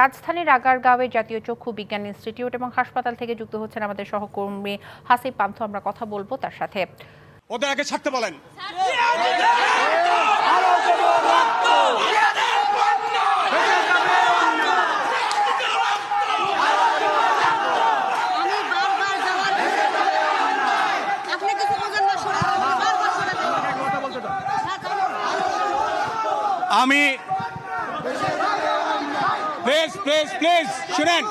রাজধানীর আগারগাঁওয়ে জাতীয় চক্ষু বিজ্ঞান ইনস্টিটিউট এবং হাসপাতাল থেকে যুক্ত হচ্ছেন আমাদের সহকর্মী হাসিব পান্থ। আমরা কথা বলব তার সাথে। ওদের আগে ছাড়তে বলেন। আমি প্লিজ প্লিজ প্লিজ শুনেন।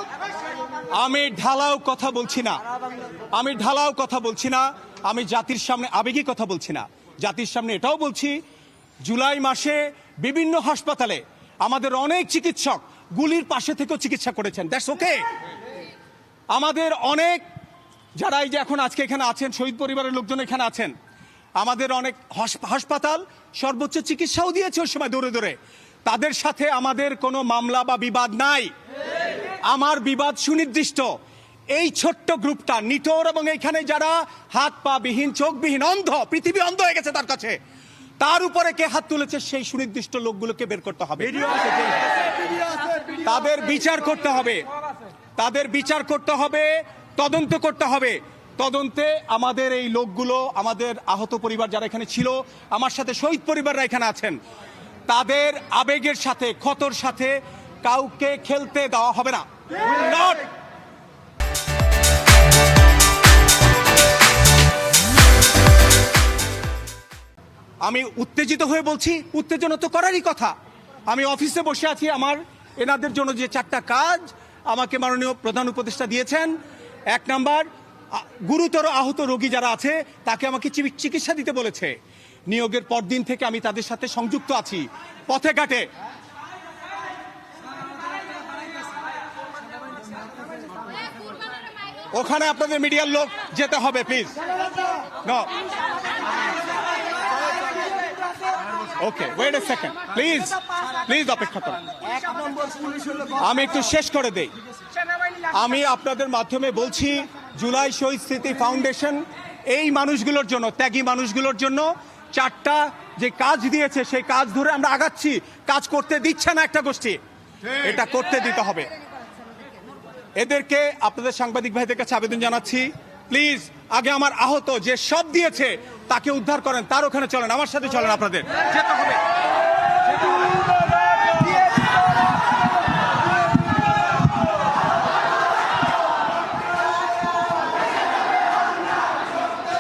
আমি ঢালাও কথা বলছি না। আমি ঢালাও কথা বলছি না। আমি জাতির সামনে আবেগী কথা বলছি না। জাতির সামনে এটাও বলছি, জুলাই মাসে বিভিন্ন হাসপাতালে আমাদের অনেক চিকিৎসক গুলির পাশে থেকেও চিকিৎসা করেছেন। দ্যাটস ওকে আমাদের অনেক, যারা এই যে এখন আজকে এখানে আছেন, শহীদ পরিবারের লোকজন এখানে আছেন, আমাদের অনেক হাসপাতাল সর্বোচ্চ চিকিৎসাও দিয়েছে ওই সময় দৌড়ে দৌড়ে। তাদের সাথে আমাদের কোনো মামলা বা বিবাদ নাই। আমার বিবাদ সুনির্দিষ্ট। এই ছোট্ট গ্রুপটা নিটোর এবং এখানে যারা হাত পা বিহীন চোখবিহীন অন্ধ পৃথিবী অন্ধ হয়ে গেছে তার কাছে। তার উপরে কে হাত তুলেছে সেই সুনির্দিষ্ট লোকগুলোকে বের করতে হবে। তাদের বিচার করতে হবে। তাদের বিচার করতে হবে তদন্ত করতে হবে। তদন্তে আমাদের এই লোকগুলো আমাদের আহত পরিবার যারা এখানে ছিল আমার সাথে শহীদ পরিবাররা এখানে আছেন। তাদের আবেগের সাথে, ক্ষতর সাথে কাউকে খেলতে দেওয়া হবে না। আমি উত্তেজিত হয়ে বলছি, উত্তেজনা তো করারই কথা। আমি অফিসে বসে আছি আমার এনাদের জন্য যে চারটা কাজ আমাকে মাননীয় প্রধান উপদেষ্টা দিয়েছেন। এক নাম্বার গুরুতর আহত রোগী যারা আছে, তাকে আমাকে চিকি- চিকিৎসা দিতে বলেছে। নিয়োগের পর দিন থেকে আমি তাদের সাথে সংযুক্ত আছি। পথে ঘাটে। ওখানে আপনাদের মিডিয়ার লোক যেতে হবে, please. Okay wait a second please please অপেক্ষা করুন। আমি একটু শেষ করে দেই। আমি আপনাদের মাধ্যমে বলছি, জুলাই শহীদ স্মৃতি ফাউন্ডেশন এই মানুষগুলোর জন্য, ত্যাগী মানুষগুলোর জন্য চারটা যে কাজ দিয়েছে সেই কাজ ধরে আমরা আগাচ্ছি। কাজ করতে দিচ্ছে না একটা গোষ্ঠী। এটা করতে দিতে হবে। এদেরকে আপনাদের সাংবাদিক ভাইদের কাছে আবেদন জানাচ্ছি। প্লিজ আগে আমার আহত যে সব দিয়েছে তাকে উদ্ধার করেন। তার ওখানে চলেন আমার সাথে চলেন আপনাদের। যেতে হবে।